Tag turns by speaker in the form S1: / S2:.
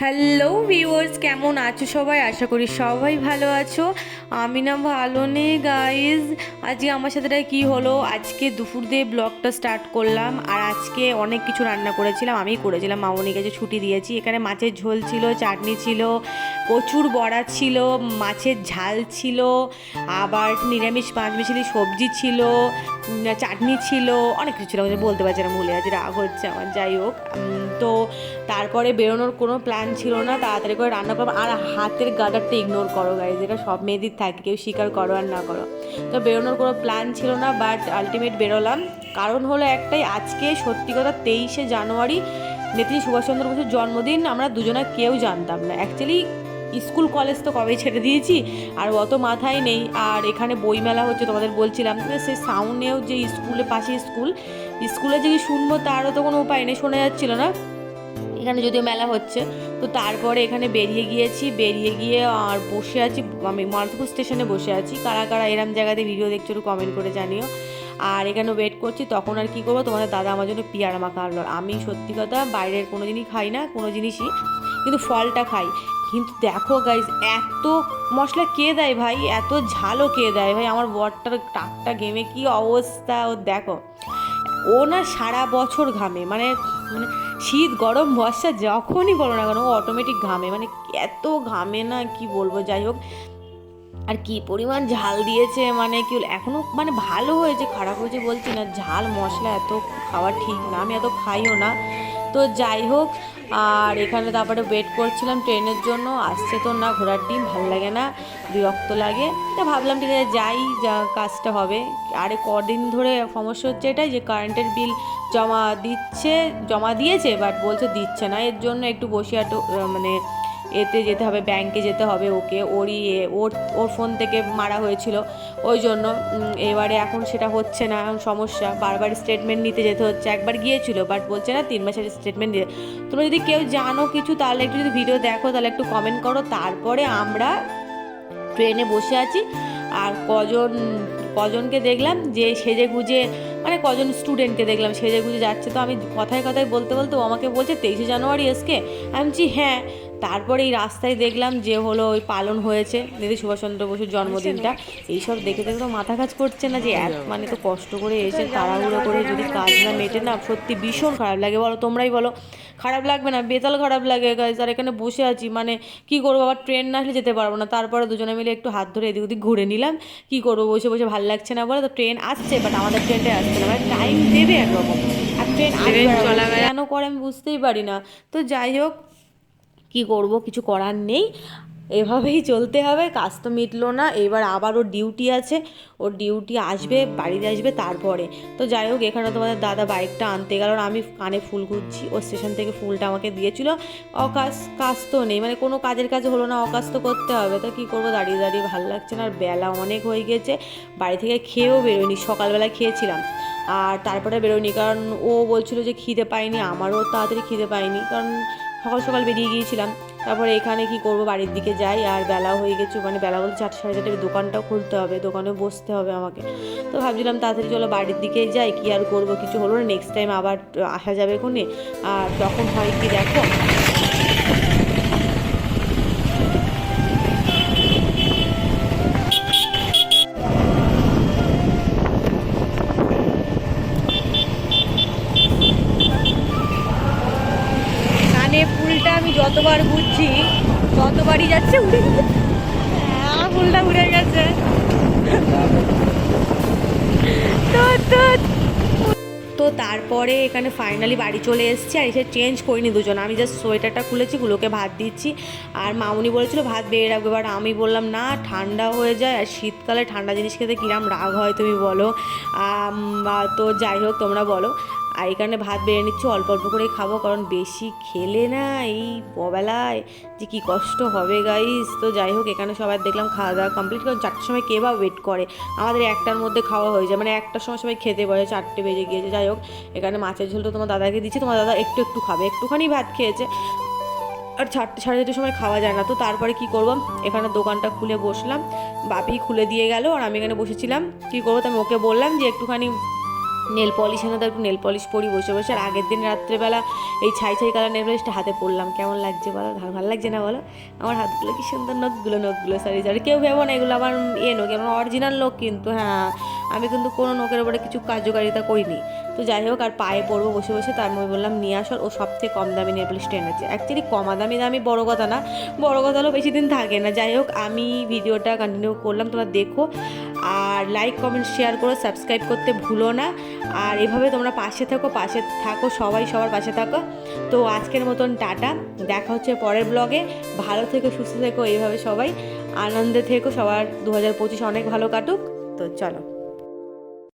S1: Hello viewers কেমন আছো সবাই? আশা করি সবাই ভালো আছো। আমি না ভালো নেই গাইজ আজকে আমার সাথে কী হলো? আজকে দুপুর দিয়ে ব্লগটা স্টার্ট করলাম আর আজকে অনেক কিছু রান্না করেছিলাম। আমি করেছিলাম। মামনিকে কাছে ছুটি দিয়েছি। এখানে মাছের ঝোল ছিল, চাটনি ছিল প্রচুর বড়া ছিল, মাছের ঝাল ছিল, আবার নিরামিষ পাঁচ মিশালি সবজি ছিল চাটনি ছিল, অনেক কিছু ছিল। বলতে পারছি না, ভুলে আছি, রাগ হচ্ছে আমার। যাই হোক তো তারপরে বেরোনোর কোনো প্ল্যান ছিল না, তাড়াতাড়ি করে রান্না করব আর হাতের গার্ডারটা ইগনোর করো গাইজ যেটা সব মেয়েদের থাকে, কেউ স্বীকার করো আর না করো। তো বেরোনোর কোনো প্ল্যান ছিল না বাট আলটিমেট বেরোলাম। কারণ হলো একটাই, আজকে সত্যি কথা তেইশে জানুয়ারি, নেত্রী সুভাষচন্দ্র বসুর জন্মদিন, আমরা দুজনে কেউ জানতাম না। অ্যাকচুয়ালি স্কুল কলেজ তো কবেই ছেড়ে দিয়েছি, আর অত মাথায় নেই। আর এখানে বইমেলা হচ্ছে, তোমাদের বলছিলাম সেই সাউন্ডেও যে স্কুলের পাশে স্কুল স্কুলে যে শুনব তারও তো কোনো উপায় নেই, শোনা যাচ্ছিল না। এখানে যদিও মেলা হচ্ছে, তো তারপরে এখানে বেরিয়ে গিয়েছি, বেরিয়ে গিয়ে আর বসে আছি, আমি মালতপুর স্টেশনে বসে আছি। কারা কারা এরম জায়গাতে ভিডিও দেখছ একটু কমেন্ট করে জানিও। আর এখানে ওয়েট করছি, তখন আর কি করব, তোমাদের দাদা আমার জন্য পিয়ারা মাখা আনলো আমি সত্যি কথা বাইরের কোনো জিনিস খাই না, কোনো জিনিসই, কিন্তু ফলটা খাই। কিন্তু দেখো গাইজ এত মশলা কে দেয় ভাই? এত ঝালও কে দেয় ভাই? আমার বরটার টাকটা গেমে কি অবস্থা, ও দেখো। ও না সারা বছর ঘামে মানে মানে শীত, গরম, বর্ষা যখনই বলো না কেন অটোমেটিক ঘামে। মানে এত ঘামে না, কি বলব? যাই হোক। আর কি পরিমাণ ঝাল দিয়েছে মানে কি বল- এখনও মানে ভালো হয়েছে, খারাপ হয়েছে বলছি না। ঝাল, মশলা এত খাওয়া ঠিক না, আমি এত খাইও না। তো যাই হোক আর এখানে তারপরে ওয়েট করছিলাম ট্রেনের জন্য, আসছে তো না, ঘোরার ডিম ভালো লাগে না, বিরক্ত লাগে। তো ভাবলাম ঠিক আছে, যাই, যা কাজটা হবে। আরে কদিন ধরে সমস্যা হচ্ছে এটাই যে কারেন্টের বিল জমা দিচ্ছে, জমা দিয়েছে বাট বলছে দিচ্ছে না। এর জন্য একটু বসে একটু মানে এতে যেতে হবে ব্যাংকে যেতে হবে ওকে। ওরই ওর ওর ফোন থেকে মারা হয়েছিল। ওই জন্য এবারে এখন সেটা হচ্ছে না, সমস্যা। বারবার স্টেটমেন্ট নিতে যেতে হচ্ছে। একবার গিয়েছিল বাট বলছে না তিন মাসের স্টেটমেন্ট দিয়ে তোমরা যদি কেউ জানো কিছু, তাহলে একটু যদি ভিডিও দেখো, তাহলে একটু কমেন্ট করো। তারপরে আমরা ট্রেনে বসে আছি। আর কজন, কজনকে দেখলাম যে সেজে গুজে মানে কজন স্টুডেন্টকে দেখলাম, সেজে গুজে যাচ্ছে। তো আমি কথায় কথায় বলতে বলতে ও আমাকে বলছে তেইশে জানুয়ারি এসকে। আমি বলছি হ্যাঁ। তারপরে এই রাস্তায় দেখলাম যে হলো ওই পালন হয়েছে নেতাজি সুভাষচন্দ্র বসুর জন্মদিনটা। এইসব দেখে দেখে তো মাথা কাজ করছে না যে এক মানে তো কষ্ট করে এসে তাড়াহুড়ো করে যদি কাজ না মেটে না সত্যি ভীষণ খারাপ লাগে। বলো তোমরাই বলো খারাপ লাগবে না? বেতাল খারাপ লাগে গাইজ আর এখানে বসে আছি মানে কি করব? আবার ট্রেন না আসলে যেতে পারব না। তারপরে দুজনে মিলে একটু হাত ধরে এদিক ওদিক ঘুরে নিলাম। কি করব? বসে বসে ভালো লাগছে না বলে? তো ট্রেন আসছে বাট আমাদের ট্রেনটা আসছে না। মানে টাইম দেবে একরকম। আর ট্রেন আসবে কেন করে আমি বুঝতেই পারি না। তো যাই হোক কি করব, কিছু করার নেই। এভাবেই চলতে হবে, কাজ তো মিটলো না। এবার আবার ওর ডিউটি আছে, ওর ডিউটি আসবে, বাড়িতে আসবে তারপরে। তো যাই হোক, এখানে তোমাদের দাদা বাইকটা আনতে গেল আমি কানে ফুল খুঁজছি। ও স্টেশন থেকে ফুলটা আমাকে দিয়েছিল। অকাজ কাজ তো নেই মানে কোনো কাজের কাজ হলো না অকাজ তো করতে হবে। তো কী করব, দাঁড়িয়ে দাঁড়িয়ে ভালো লাগছে না, আর বেলা অনেক হয়ে গেছে। বাড়ি থেকে খেয়েও বেরোয়নি সকালবেলা খেয়েছিলাম। আর তারপরে বেরোয়নি, কারণ ও বলছিল যে খিদে পায়নি, আমারও তাড়াতাড়ি খিদে পায়নি। কারণ সকাল সকাল বেরিয়ে গিয়েছিলাম। তারপরে এখানে কি করব? বাড়ির দিকে যাই, আর বেলা হয়ে গেছে মানে বেলা বলতে চারটে সাড়ে চারটে, দোকানটাও খুলতে হবে দোকানে বসতে হবে আমাকে। তো ভাবছিলাম তাড়াতাড়ি চলো বাড়ির দিকে যাই, কি আর করব? কিছু হলো না নেক্সট টাইম আবার আসা যাবে কোনে আর তখন হয় কি দেখো? যতবার বুঝছি, ততবারই যাচ্ছে উড়ে হ্যাঁ ফুলটা উড়ে গেছে। তো তারপরে এখানে ফাইনালি বাড়ি চলে এসেছি আর এসে চেঞ্জ করিনি দুজন। আমি জাস্ট সোয়েটারটা খুলেছি, গুলোকে ভাত দিচ্ছি। আর মামুনি বলেছিল, ভাত বেড়ে রাখবে। বাট আমি বললাম, না, ঠান্ডা হয়ে যায় আর শীতকালে ঠান্ডা জিনিস খেতে কিরাম রাগ হয়, তুমি বলো। তো যাই হোক, তোমরা বলো। আর এখানে ভাত বেড়ে নিচ্ছি, অল্প অল্প করে খাব, কারণ বেশি খেলে না এই ববেলায় যে কি কষ্ট হবে গাইস তো যাই হোক, এখানে সবাই দেখলাম খাওয়া দাওয়া কমপ্লিট কারণ চারটার সময় কে বা ওয়েট করে? আমাদের একটার মধ্যে খাওয়া হয়ে যায় মানে একটার সময় সবাই খেতে বসে, চারটে বেজে গিয়েছে, যাই হোক। এখানে মাছের ঝোল তো তোমার দাদাকে দিচ্ছি, তোমার দাদা একটু একটু খাবে, একটুখানি ভাত খেয়েছে। আর চারটে, সাড়ে চারটের সময় খাওয়া যায় না, তো তারপরে কি করব? এখানে দোকানটা খুলে বসলাম, বাপি খুলে দিয়ে গেল, আর আমি এখানে বসেছিলাম। কি করব? তো আমি ওকে বললাম যে একটুখানি নেল পলিশ এনে তো একটু নেল পলিশ পরি, বসে বসে। আর আগের দিন রাত্রেবেলা এই ছাই ছাই কালার নেল পলিশটা হাতে পরলাম। কেমন লাগছে বলো? ভালো লাগছে না বলো? আমার হাতগুলো কি সুন্দর, নখগুলো নখগুলো সরি সরি কেউ ভেবো না, এগুলো আমার এ নোক আমার অরিজিনাল লোক কিন্তু হ্যাঁ। আমি কিন্তু কোনো নোকের উপরে কিছু কার্যকারিতা করিনি। তো যাই হোক, আর পায়ে পড়ব বসে বসে, তার মধ্যে বললাম, নিয়ে আসর ও সব থেকে কম দামি নেল পলিশটা এনেছে অ্যাকচুয়ালি কমা দামি দামি বড় কথা না, বড় কথা হলেও বেশি দিন থাকে না। যাই হোক, আমি ভিডিওটা কন্টিনিউ করলাম, তোমরা দেখো। আর লাইক কমেন্ট শেয়ার করো সাবস্ক্রাইব করতে ভুলো না। আর এভাবে তোমরা পাশে থাকো পাশে থাকো, সবাই সবার পাশে থাকো। তো আজকের মতন টাটা। দেখা হচ্ছে পরের ব্লগে ভালো থেকো, সুস্থ থেকো, এইভাবে সবাই আনন্দে থেকো। সবার দু হাজার পঁচিশ অনেক ভালো কাটুক। তো চলো।